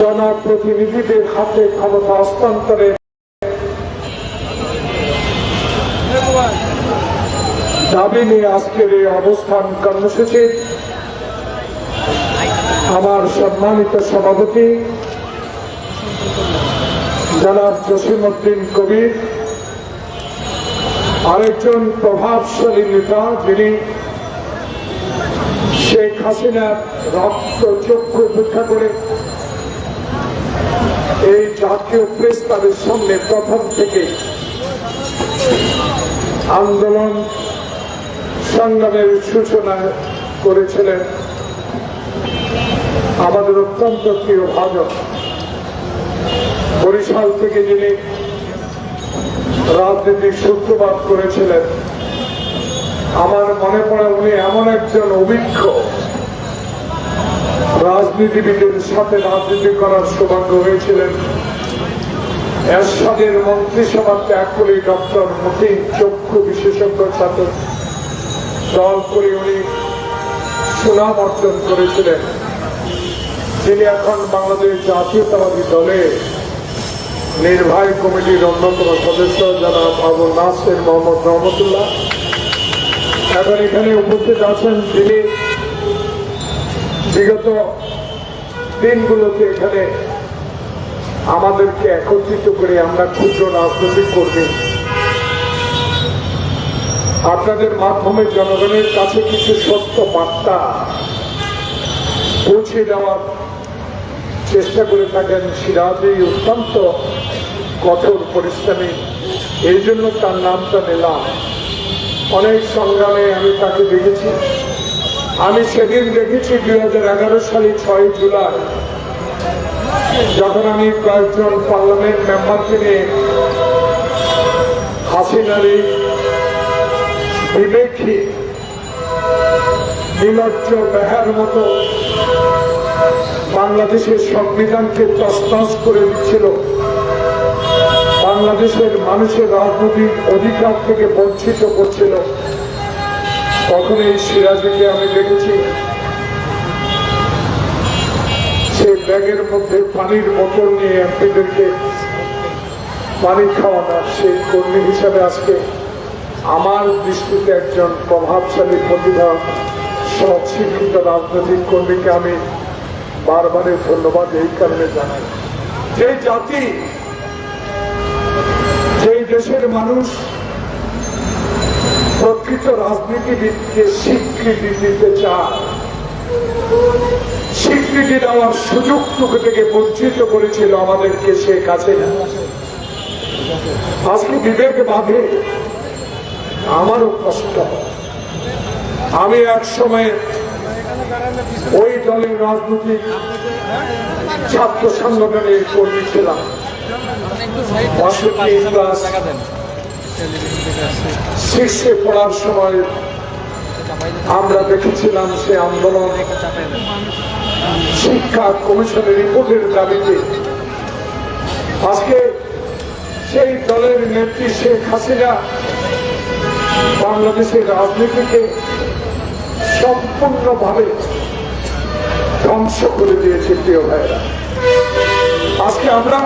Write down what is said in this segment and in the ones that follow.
জনপ্রতিনিধিদের হাতে ক্ষমতা হস্তান্তরের দাবি নিয়ে আজকের এই অবস্থান কর্মসূচি। আমার সম্মানিত সভাপতি, জনাব জসিমউদ্দিন কবির, আরেকজন প্রভাবশালী নেতা যিনি শেখ হাসিনার রক্ত চক্ষু উপেক্ষা করে এই জাতীয় প্রেস ক্লাবের সামনে প্রথম থেকে আন্দোলন সংগ্রামের সূচনা করেছিলেন আমাদের অত্যন্ত প্রিয় ভাজক বরিশাল থেকে যিনি রাজনীতির সূত্রপাত করেছিলেন, আমার মনে পড়ে উনি এমন একজন অভিজ্ঞ রাজনীতিবিদের সাথে রাজনীতি করার সৌভাগ্য হয়েছিলেন। এরশাদের মন্ত্রিসভা ত্যাগ করে ডক্টর মতিন চক্ষু বিশেষজ্ঞ সাথে দল করে উনি সুনাম অর্জন করেছিলেন। তিনি এখন বাংলাদেশ জাতীয়তাবাদী দলে নির্বাহী কমিটির অন্যতম সদস্য জনাব আবু নাসের মোহাম্মদ রহমতুল্লাহ। এখন এখানে উপস্থিত আছেন যিনি বিগত দিনগুলোতে এখানে আমাদেরকে একত্রিত করে আমরা ক্ষুদ্র রাজনৈতিক কর্মী আপনাদের মাধ্যমে জনগণের কাছে কিছু সত্য বার্তা পৌঁছে দেওয়ার চেষ্টা করে থাকেন সিরাজই অত্যন্ত কঠোর পরিশ্রমী এই জন্য তার নামটা নিলাম। অনেক সংগ্রামে আমি তাকে দেখেছি। আমি সেদিন দেখেছি দুই হাজার এগারো সালে ছয় জুলাই, যখন আমি কয়েকজন পার্লামেন্ট মেম্বারকে নিয়ে হাসিনারি বিবেকী নিলজ্জ বেহার মতো বাংলাদেশের সংবিধানকে তসনস করে দিচ্ছিল। বাংলাদেশের মানুষের রাজনৈতিক অধিকার থেকে বঞ্চিত করছিল। তখন এই সিরাজিকে আমি দেখেছি। সে ব্যাগের মধ্যে পানির বোতল নিয়ে এমপিদেরকে পানি খাওয়ানো সেই কর্মী হিসাবে আজকে আমার দৃষ্টিতে একজন প্রভাবশালী প্রতিভা সৎ শিক্ষিত রাজনৈতিক কর্মীকে আমি বারবারের ধন্যবাদ এই কারণে জানাই। যে জাতি যেই দেশের মানুষ প্রকৃত রাজনীতিবিদকে স্বীকৃতি দিতে চায়। স্বীকৃতি দেওয়ার সুযোগটুকু থেকে বঞ্চিত করেছিল আমাদেরকে সে কাছে আজকে বিবেক বাঁধে আমারও কষ্ট। আমি এক সময় ওই দলের রাজনৈতিক ছাত্র সংগঠনের কর্মী ছিলাম। ক্লাস শীর্ষে পড়ার সময় আমরা দেখেছিলাম সে আন্দোলন শিক্ষা কমিশনের রিপোর্টের দাবিতে। আজকে সেই দলের নেত্রী শেখ হাসিনা বাংলাদেশের রাজনীতিকে সম্পূর্ণভাবে ধ্বংস করে দিয়েছে প্রিয় ভাইরা আজকে আমরা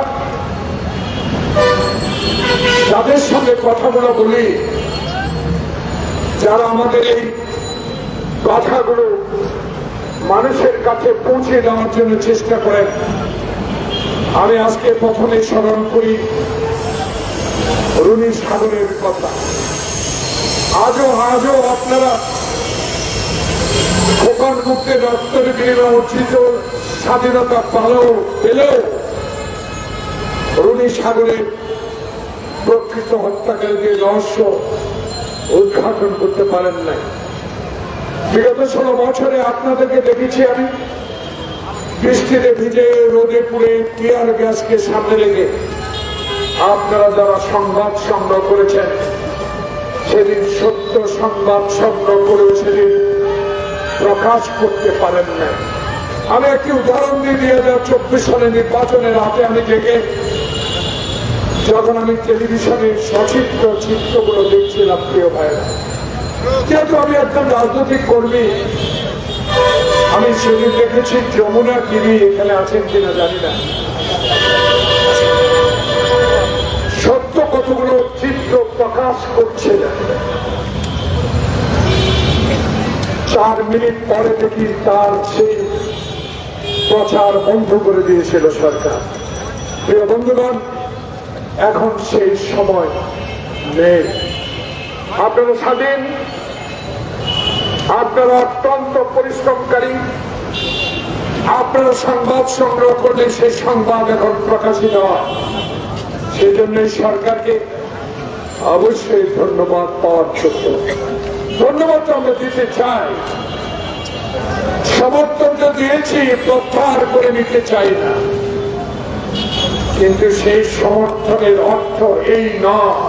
যাদের সঙ্গে কথাগুলো বলি যারা আমাদের এই কথাগুলো মানুষের কাছে পৌঁছে দেওয়ার জন্য চেষ্টা করেন, আমি আজকে প্রথমে স্মরণ করি রুনি সাগরের কথা। আজও আজও আপনারা খোকন মুক্তের রক্তের বিনিময় অর্জিত স্বাধীনতা পালেও পেলেও রুনি সাগরের প্রকৃত হত্যাকারীদের রহস্য উদ্ঘাটন করতে পারেন নাই। বিগত ষোলো বছরে আপনাদেরকে দেখেছি আমি, বৃষ্টিতে ভিজে রোদে পুড়ে টিয়ার গ্যাসকে সামনে রেখে আপনারা যারা সংবাদ সংগ্রহ করেছেন, সেদিন সত্য সংবাদ সংগ্রহ করেও সেদিন প্রকাশ করতে পারেন না আমি একটি উদাহরণ দিয়ে দুই হাজার চব্বিশ সালে নির্বাচনের হাতে আমি জেগে যখন আমি টেলিভিশনে সচিত্র, চিত্রগুলো দেখছিলাম, প্রিয় ভাইরা যেহেতু আমি একজন রাজনৈতিক কর্মী, আমি সেদিন দেখেছি যমুনা গিরি এখানে আছেন কিনা জানি না। সত্য কতগুলো চিত্র প্রকাশ করছে চার মিনিট পরে দেখি তার সেই প্রচার বন্ধ করে দিয়েছিল সরকার। প্রিয় বন্ধুগণ এখন সেই সময় নেই। আপনারা স্বাধীন, আপনারা অত্যন্ত পরিশ্রমকারী, আপনারা সংবাদ সংগ্রহ করলে সেই সংবাদ এখন প্রকাশিত হয়। সেই জন্য সরকারকে অবশ্যই ধন্যবাদ পাওয়ার জন্য ধন্যবাদ আমরা দিতে চাই। সমর্থন তো দিয়েছি, প্রত্যাহার করে নিতে চাই না। কিন্তু সেই সমর্থনের অর্থ এই নয়।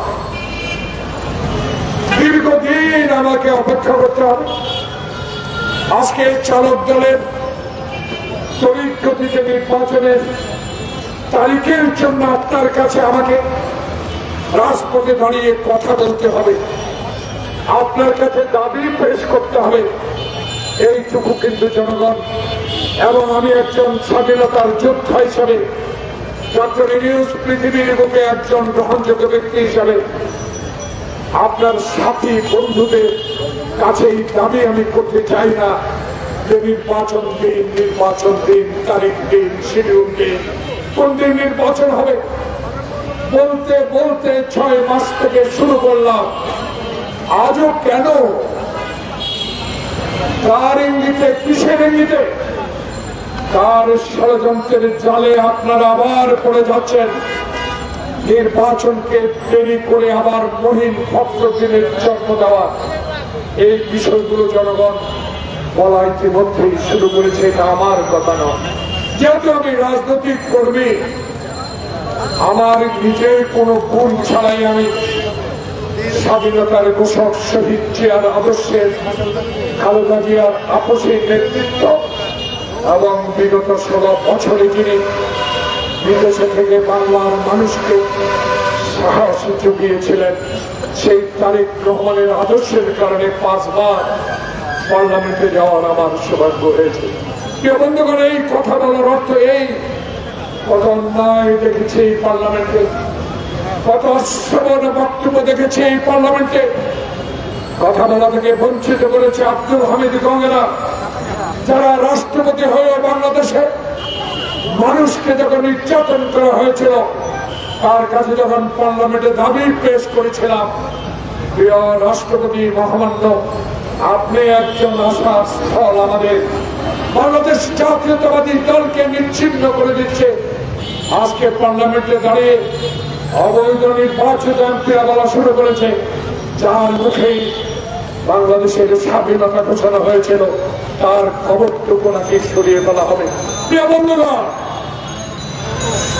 দীর্ঘদিন আমাকে অপেক্ষা করতে হবে। আজকে চালক দলের তড়িৎ গতিতে নির্বাচনের তারিখের জন্য আপনার কাছে আমাকে রাজপথে দাঁড়িয়ে কথা বলতে হবে। আপনার কাছে দাবি পেশ করতে হবে। এইটুকু কিন্তু জনগণ। এবং আমি একজন স্বাধীনতার যোদ্ধা হিসাবে পৃথিবীর বুকে একজন গ্রহণযোগ্য ব্যক্তি হিসাবে আপনার সাথী বন্ধুদের কাছে এই দাবি আমি করতে চাই না যে নির্বাচন দিন নির্বাচন দিন, তারিখ দিন শিডিউল দিন। কোন দিন নির্বাচন হবে? বলতে বলতে ছয় মাস থেকে শুরু করলাম। আজও কেন? কার ইঙ্গিতে, কিসের ইঙ্গিতে? কার ষড়যন্ত্রের জালে আপনারা আবার পড়ে যাচ্ছেন। নির্বাচনকে দেরি করে আবার মহিন ভদ্র দিনের জন্ম দেওয়া। এই বিষয়গুলো জনগণ বলা ইতিমধ্যেই শুরু করেছে, এটা আমার কথা নয়। যেহেতু আমি রাজনৈতিক কর্মী, আমার নিজের কোনো গুণ ছাড়াই আমি স্বাধীনতার ঘোষক, শহীদ জিয়ার আদর্শের, খালেদা জিয়ার আপসের নেতৃত্ব এবং বিগত ষোলো বছরে যিনি বিদেশে থেকে বাংলার মানুষকে সাহস জুগিয়েছিলেন। সেই তারিক রহমানের আদর্শের কারণে পাঁচবার পার্লামেন্টে যাওয়ার আমার সৌভাগ্য হয়েছে। প্রিয় বন্ধুগণ, এই কথা বলার অর্থ এই, কত অন্যায় দেখেছি এই পার্লামেন্টে, কত অশ্রবণ বক্তব্য দেখেছি এই পার্লামেন্টে। কথা বলা থেকে বঞ্চিত করেছে আব্দুল হামিদ গঙ্গেরা। যারা রাষ্ট্রপতি হয়ে বাংলাদেশে মানুষকে যখন নির্যাতন করা হয়েছিল, তার কাছে যখন পার্লামেন্টে দাবি পেশ করেছিলাম, প্রিয় রাষ্ট্রপতি মহামান্য, আপনি একজন আশা স্থল আমাদের। বাংলাদেশ জাতীয়তাবাদী দলকে নিচ্ছিন্ন করে দিচ্ছে। আজকে পার্লামেন্টে দাঁড়িয়ে অবৈধ নির্বাচিত এমপিরা বলা শুরু করেছে, যার মুখেই বাংলাদেশের স্বাধীনতা ঘোষণা হয়েছিল। তার খবরটুকু নাকি সরিয়ে ফেলা হবে।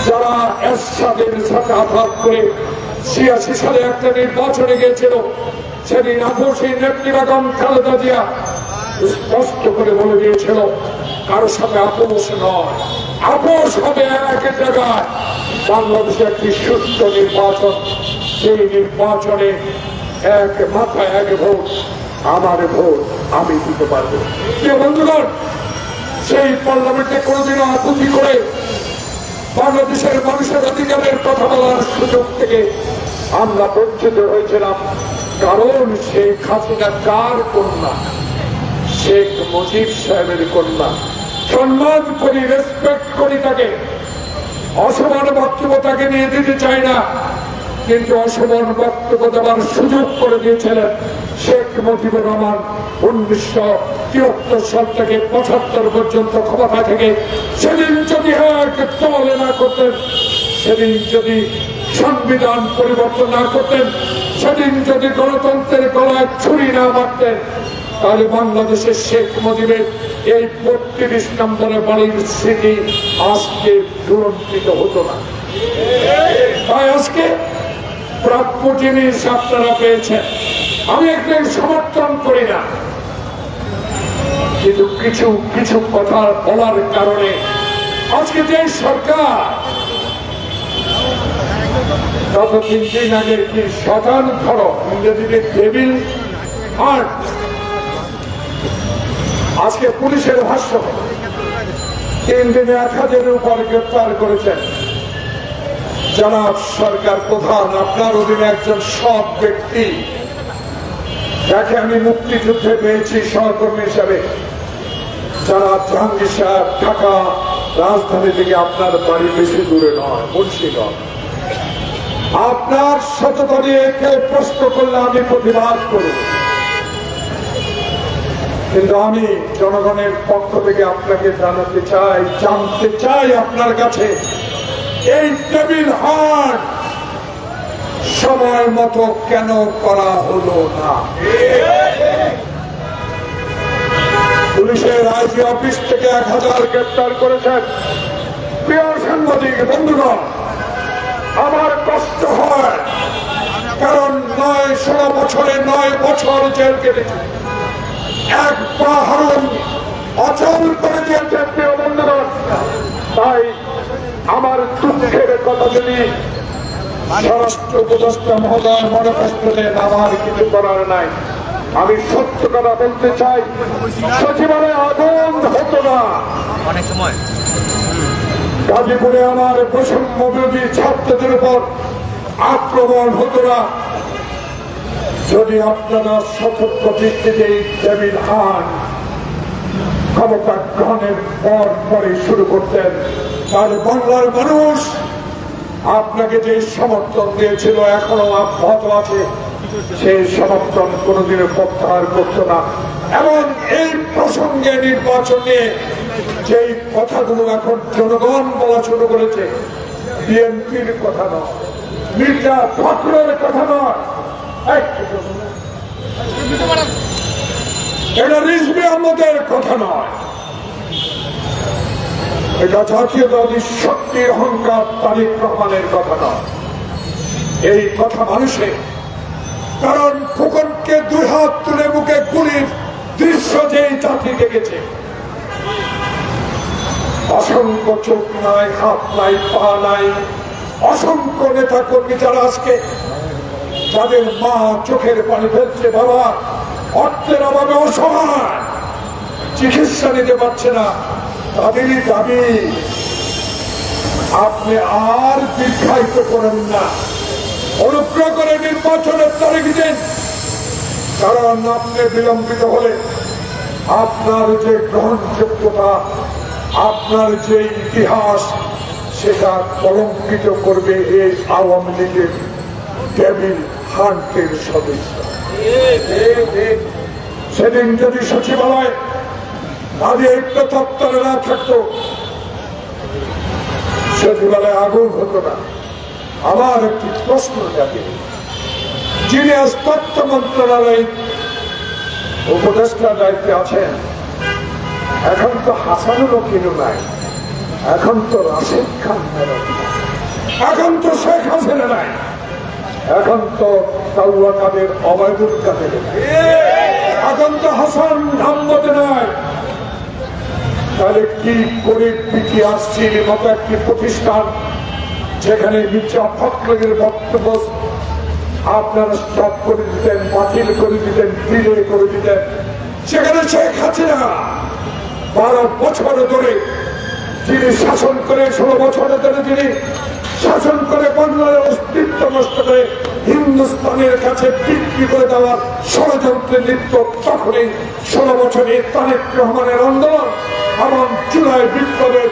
যারা এরশাদের সাথে আঘাত করে ছিয়াশি সালে একটা নির্বাচনে গিয়েছিল, সেদিন আপসী নেত্রী বেগম খালেদা জিয়া স্পষ্ট করে বলে দিয়েছিল কারোর সাথে আপোষ নয়। আপোষ হবে এক জায়গায়। বাংলাদেশে একটি সুস্থ নির্বাচন, সেই নির্বাচনে এক মাথায় এক ভোট। আমার ভোট আমি দিতে পারব। বন্ধুগণ, সেই পার্লামেন্টে কোনোদিনও আপত্তি করে বাংলাদেশের মানুষের অধিকারের কথা বলার সুযোগ থেকে আমরা বঞ্চিত হয়েছিলাম। কারণ শেখ হাসিনা কার কন্যা? শেখ মুজিব সাহেবের কন্যা। সম্মান করি রেসপেক্ট করি তাকে। অসমান বক্তব্য তাকে নিয়ে দিতে চাই না। কিন্তু অসমান বক্তব্য দেওয়ার সুযোগ করে দিয়েছিলেন শেখ মুজিবুর রহমান উনিশশো তিয়াত্তর সাল থেকে পঁচাত্তর পর্যন্ত ক্ষমতা থেকে। সেদিন যদি এক দলে না করতেন, সেদিন যদি সংবিধান পরিবর্তন না করতেন, সেদিন যদি গণতন্ত্রের গলায় ছুরি না মারতেন, তাহলে বাংলাদেশের শেখ মুজিবের এই বত্রিশ নম্বরের বাড়ির স্মৃতি আজকে দুরন্তিত হতো না। আজকে প্রাপ্য জিনিস আপনারা পেয়েছেন। আমি একজন সমর্থন করি না। কিন্তু কিছু কিছু কথা বলার কারণে আজকে যে সরকার গত তিন দিন আগে কি ইংরেজিতে টেবিল আজকে পুলিশের ভাষ্য, তিন দিনে এক হাজারের উপর গ্রেপ্তার করেছেন। জনাব সরকার প্রধান, আপনার অধীনে একজন সৎ ব্যক্তি। যাকে আমি মুক্তিযুদ্ধে পেয়েছি সহকর্মী হিসাবে। যারা জাহাঙ্গীর সাহেব, ঢাকা রাজধানী থেকে আপনার বাড়ি বেশি দূরে নয়, মুন্সিগঞ্জ। আপনার সততা নিয়ে কেউ প্রশ্ন করলে আমি প্রতিবাদ করব। কিন্তু আমি জনগণের পক্ষ থেকে আপনাকে জানাতে চাই, জানতে চাই আপনার কাছে। এই টেবিল হাট সময় মতো কেন করা হলো না? পুলিশের আইজি অফিস থেকে এক হাজার গ্রেপ্তার করেছেন। প্রিয় সাংবাদিক, বন্ধুগণ, আমার কষ্ট হয়, কারণ নয় ষোলো বছরে নয় বছর জেল কেটেছে। এক পা হারুন অচল করে দিয়েছে, প্রিয় বন্ধুগণ। তাই আমার দুঃখের কথা যদি স্বরাষ্ট্র উপদেষ্টা মহোদয় মনে কষ্ট আমার কিছু করার নাই আমি সত্য কথা বলতে চাই সচিবালয়ে আগুন হতো না। অনেক সময়। গাজীপুরে আমার বৈষম্য বিরোধী ছাত্রদের উপর আক্রমণ হতো না। যদি আপনারা সতর্ক ভিত্তিতে টেবিল হান ক্ষমতা গ্রহণের পর পরে শুরু করতেন। তাহলে বাংলার মানুষ, আপনাকে যে সমর্থন দিয়েছিল, এখনও অব্যাহত আছে। সেই সমর্থন কোনোদিনও প্রত্যাহার করতো না। এবং এই প্রসঙ্গে নির্বাচনে যেই কথাগুলো এখন জনগণ বলা শুরু করেছে, বিএনপির কথা নয়, মির্জা ফখরের কথা নয়। এটা রিজবি আহমদের কথা নয়। এটা জাতীয়তাবাদী শক্তির অহংকার তারিক রহমানের কথা নয় এই কথা মানুষের। কারণ ফুকনকে দুই হাত তুলে মুখে গুলির দৃশ্য যেই জাতি দেখেছে। অসংখ্য চোখ নাই, হাত নাই, পা নাই। অসংখ্য নেতা কর্মী যারা আজকে যাদের মা চোখের পানি ফেলছে, বাবা, অর্থের অভাবে অসহায়, চিকিৎসা নিতে পারছে না। তাদেরই দাবি, আপনি আর দীর্ঘায়িত করেন না। অনুগ্রহ করে নির্বাচনের তারিখ দিন। কারণ আপনি বিলম্বিত হলে আপনার যে গ্রহণযোগ্যতা, আপনার যে ইতিহাস, সেটা কলঙ্কিত করবে এই আওয়ামী লীগের টেবিল হান্টের সদস্য। সেদিন যদি সচিবালয় আগে একটু তত্ত্বরে না থাকতো সচিবালয়ে আগুন হতো না আমার একটি প্রশ্ন থাকে যিনি আজ তথ্য মন্ত্রণালয় উপদেষ্টার দায়িত্বে আছেন, এখন তো হাসানুরও কিনু নাই, এখন তো রাশেদ খান এখন তো শেখ হাসিনা নাই, এখন তো কাউয়া কাদের অবৈধুল কাদের। এখন তো হাসান আহমদ নাই তাহলে কি করে পিটি আসছিল মতো একটি প্রতিষ্ঠান যেখানে মির্জা ফখরের বক্তব্য আপনারা স্টপ করে দিতেন, বাতিল করে দিতেন ডিলে করে দিতেন। সেখানে শেখ হাসিনা বারো বছর ধরে যিনি শাসন করে, ষোলো বছর ধরে যিনি শাসন করে বাংলার অস্তিত্ব নষ্ট করে হিন্দুস্তানের কাছে বিক্রি করে দেওয়ার ষড়যন্ত্রে লিপ্ত তখনই ষোলো বছরে তারেক রহমানের আন্দোলন এবং জুলাই বিপ্লবের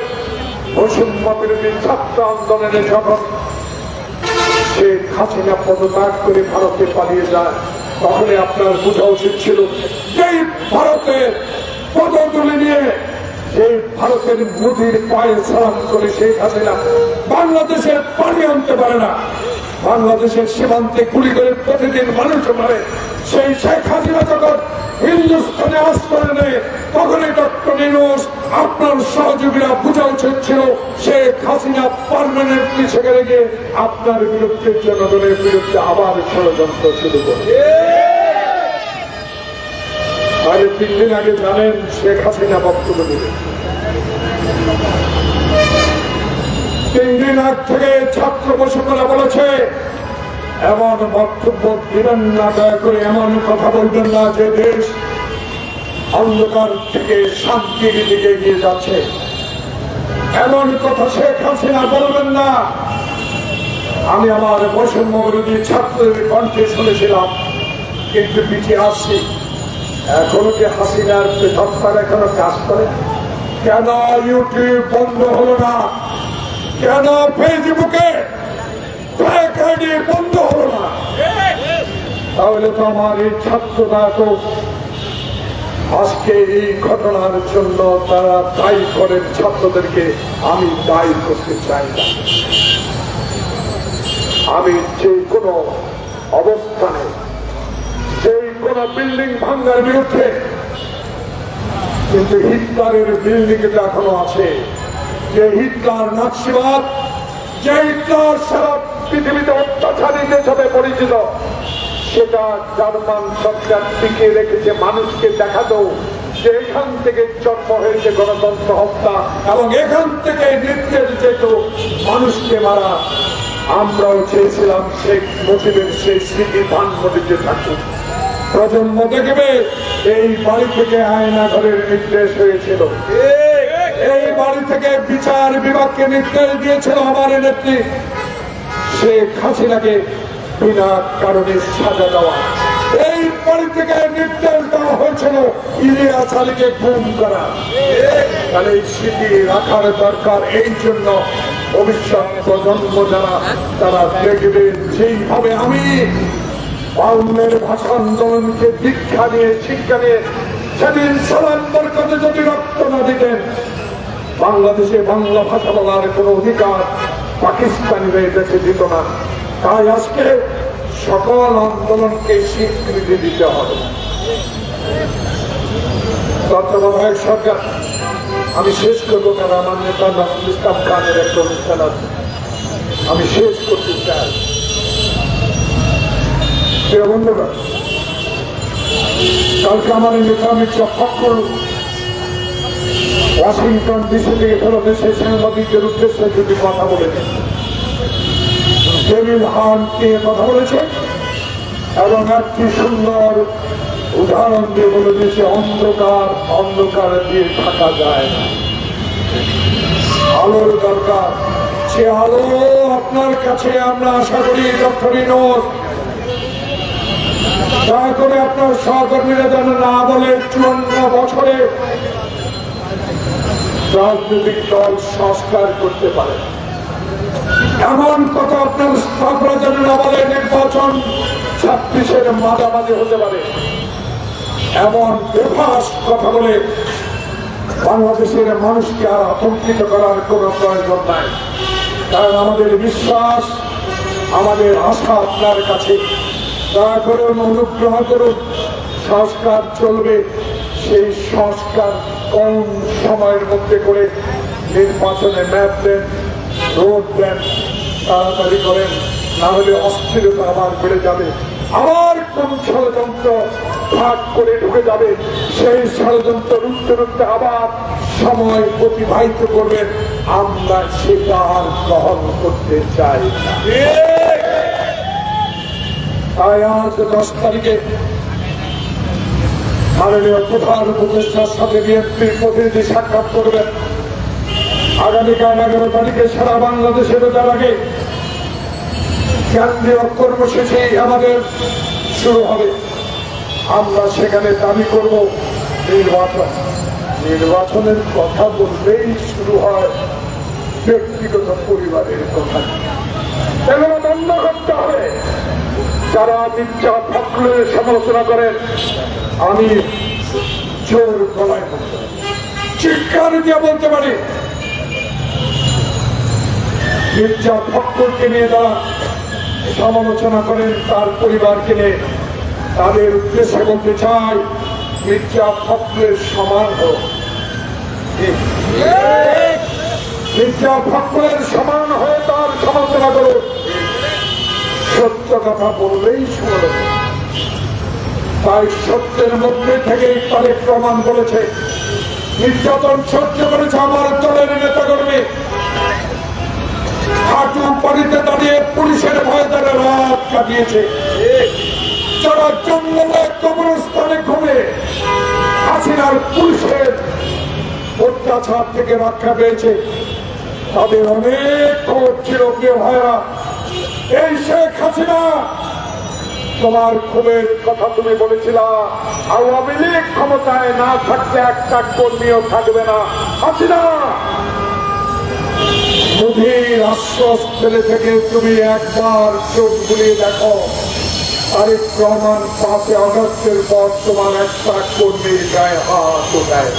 বৈষম্য বিরোধী ছাত্র আন্দোলনে যখন শেখ হাসিনা পদত্যাগ করে ভারতে পালিয়ে যায়। তখনই আপনার বোঝা উচিত ছিল এই ভারতের পদতুলি নিয়ে এই ভারতের মোদির পায়ে সালাম করে শেখ হাসিনা বাংলাদেশের পানি আনতে পারে না। বাংলাদেশের সীমান্তে গুলি করে প্রতিদিন মানুষ মারে। সেই শেখ হাসিনা যখন হিন্দুস্তানে আশ্রয় নেয়। তখনই ডক্টর নিরোজ আপনার সহযোগীরা বোঝা উচিত ছিল শেখ হাসিনা পারমানেন্টলি সেখানে গিয়ে আপনার বিরুদ্ধে জনগণের বিরুদ্ধে আবার ষড়যন্ত্র শুরু করে আরে তিন দিন আগে জানেন শেখ হাসিনা বক্তব্য দিলেন। তিন থেকে ছাত্র বসুন্ধরা বলেছে, এমন বক্তব্য দিবেন না, দয়া করে এমন কথা বলবেন না যে দেশ অন্ধকার থেকে শান্তির দিকে এগিয়ে যাচ্ছে। এমন কথা শেখ হাসিনা বলবেন না। আমি আমার বৈষম্য বিরোধী ছাত্রদের কণ্ঠে শুনেছিলাম, কিন্তু পিছিয়ে আসছি। এখনও কি হাসিনার হত্যার এখনও কাজ করে? কেন ইউটিউব বন্ধ হলো না? কেন ফেসবুকে বন্ধ হলো না। তাহলে তো আমার এই ছাত্ররা তো আজকে এই ঘটনার জন্য তারা দায়ী করেন ছাত্রদেরকে, আমি দায়ী করতে চাই না। আমি যে কোনো অবস্থানে, যে কোনো বিল্ডিং ভাঙ্গার বিরুদ্ধে, কিন্তু হিটলারের বিল্ডিং এখনও আছে। যে হিটলার নাৎসিবাদ, যে হিটলার সারা পৃথিবীতে অত্যাচারী হিসেবে পরিচিত, সেটা জার্মান সরকার টিকে রেখেছে মানুষকে দেখাতো যে এখান থেকে জন্ম হয়েছে গণতন্ত্র হত্যা এবং এখান থেকে নির্দেশ যেত মানুষকে মারা, আমরাও চেয়েছিলাম শেখ মুজিবের সেই স্মৃতি ধানমন্ডিতে থাকুক। প্রজন্ম দেখবে এই বাড়ি থেকে আয়না ঘরের নির্দেশ হয়েছিল। বাড়ি থেকে বিচার বিভাগকে নির্দেশ দিয়েছিল আমার নেত্রী। শেখ হাসিনাকে বিনা কারণে সাজা দেওয়া। এই বাড়ি থেকে নির্দেশ দেওয়া হয়েছিল ইলিয়াস আলীকে গুম করা। তাহলে এই স্মৃতি রাখার দরকার, এই জন্য ভবিষ্যৎ প্রজন্ম যারা, তারা দেখবে যেইভাবে আমি বাউন্নের ভাষা আন্দোলনকে দীক্ষা নিয়ে শিক্ষা নিয়ে সেদিন সালাম বরকতে যদি রক্ত না দিতেন বাংলাদেশে বাংলা ভাষা বলার কোনো অধিকার পাকিস্তানিরা এটাকে দিত না। তাই আজকে সকল আন্দোলনকে স্বীকৃতি দিতে হবে। তত্ত্বাবধায়ক সরকার, আমি শেষ করব কারণ আমার নেতা নজরুল ইসলাম খানের একটা অনুষ্ঠান আছে। আমি শেষ করতে চাই। বন্ধুরা, কালকে আমার নেতা আমি চক্ষর ওয়াশিংটন ডিসি থেকে ফেরত এসে সাংবাদিকদের উদ্দেশ্যে যদি কথা বলেছেন জমিল হান নিয়ে কথা বলেছে এবং একটি সুন্দর উদাহরণ দিয়ে বলে দিয়েছে অন্ধকার অন্ধকার দিয়ে থাকা যায় আলোর দরকার। সে আলো আপনার কাছে আমরা আশা করি ডক্টর ইনোজ দয়া করে আপনার সহকর্মীরা যেন না বলে চুয়ান্ন বছরে রাজনৈতিক দল সংস্কার করতে পারে। এমন কথা আপনার স্থাপনা যেন না নির্বাচন ছাব্বিশের মাঝামাঝি হতে পারে। এমন বেফাস কথা বলে বাংলাদেশের মানুষকে আর আতঙ্কিত করার কোনো প্রয়োজন নাই। কারণ আমাদের বিশ্বাস, আমাদের আশা আপনার কাছে। দয়া করুন অনুগ্রহ করুন সংস্কার চলবে, সেই সংস্কার কম সময়ের মধ্যে করে নির্বাচনে ম্যাপ দেন, রোড দেন, তাড়াতাড়ি করেন, না হলে অস্থিরতা আবার বেড়ে যাবে। আবার কোন ষড়যন্ত্র ভাগ করে ঢুকে যাবে, সেই ষড়যন্ত্র রুখতে রুখতে আবার সময় অতিবাহিত করবেন আমরা সেটা আর গ্রহণ করতে চাই তাই আজ দশ তারিখে মাননীয় প্রধান উপদেষ্টার সাথে বিএনপির প্রতিনিধি সাক্ষাৎ করবেন। আগামীকাল এগারো তারিখে সারা বাংলাদেশে রোজার আগে কেন্দ্রীয় কর্মসূচি আমাদের শুরু হবে। আমরা সেখানে দাবি করব নির্বাচন। নির্বাচনের কথা বললেই শুরু হয় ব্যক্তিগত পরিবারের কথা। এগুলো বন্ধ করতে হবে। যারা মির্জা ফখরুলের সমালোচনা করেন আমি জোর গলায় বলতে চিৎকার দিয়ে বলতে পারি। মির্জা ফখরুলকে নিয়ে তারা সমালোচনা করেন, তার পরিবারকে নিয়ে তাদের উদ্দেশ্যে বলতে চাই, মির্জা ফখরুলের সমান হোক। মির্জা ফখরুলের সমান হয়ে তার সমালোচনা করুন। সত্য কথা বললেই শুনল তাই সত্যের মধ্যে থেকেই তারেক প্রমাণ বলেছে। নির্যাতন সহ্য করেছে আমার দলের নেতা কর্মী হাঁটু পানিতে দাঁড়িয়ে পুলিশের ভয়ে তারা রাত কাটিয়েছে। যারা জঙ্গলে কবরস্থানে ঘুমে, হাসিনার পুরুষের অত্যাচার থেকে রক্ষা পেয়েছে। তাদের অনেক খবর ছিল এই শেখ হাসিনা তোমার ক্ষোভের কথা তুমি বলেছিলা। আওয়ামী লীগ ক্ষমতায় না থাকতে একটা কর্মীও থাকবে না। হাসিনা গভীর আশ্বাস ফেলে থেকে তুমি একবার চোখ বুলিয়ে দেখো। তারিক রহমান পাঁচে অগস্টের পর তোমার একটা কর্মীর গায়ে হাত উঠায়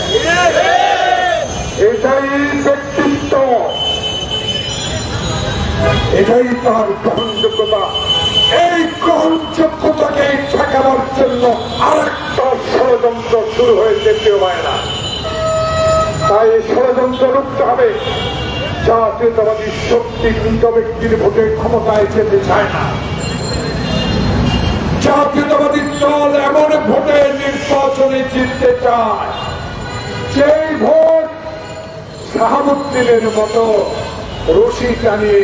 এটাই ব্যক্তিত্ব। এটাই তার গ্রহণযোগ্যতা এই গ্রহণযোগ্যতাকে ঠেকানোর জন্য আরেকটা ষড়যন্ত্র শুরু হয়েছে কেউ হয় না তাই এই ষড়যন্ত্র রুখতে হবে। জাতীয়তাবাদী শক্তি মৃত ব্যক্তির ভোটে ক্ষমতায় যেতে চায় না। জাতীয়তাবাদী দল এমন ভোটে নির্বাচনে জিততে চায় সেই ভোট শাহাবুদ্দিনের মতো রশি টানিয়ে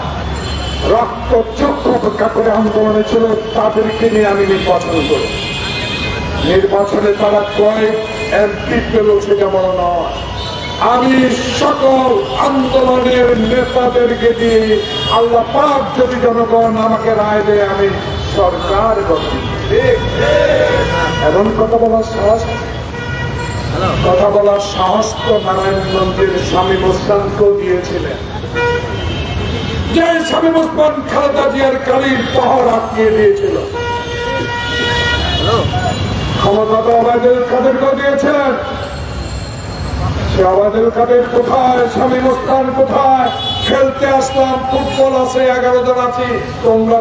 রক্ত চক্ষু অপেক্ষা করে আন্দোলনে ছিল, তাদেরকে নিয়ে আমি নির্বাচন করি। নির্বাচনে তারা কয়েক এমপি পেল সেটা বড় নয়। আমি সকল আন্দোলনের নেতাদেরকে দিয়ে আল্লাহ পাক যদি জনগণ আমাকে রায় দেয়, আমি সরকার গঠন এমন কথা বলার সাহস? কথা বলার সাহস তো নারায়ণগঞ্জের স্বামী মুসলামকেও দিয়েছিলেন। যে স্বামী মুসলমান খালেদা জিয়ার পাহাড় দিয়েছিল। খেলতে আসলাম এগারো আছি, তোমরা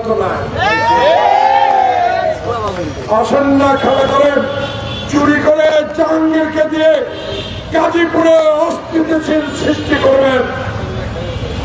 খেলা করেন, চুরি করে জাহাঙ্গীরকে দিয়ে গাজীপুরে অস্থিতিশীল সৃষ্টি করবেন।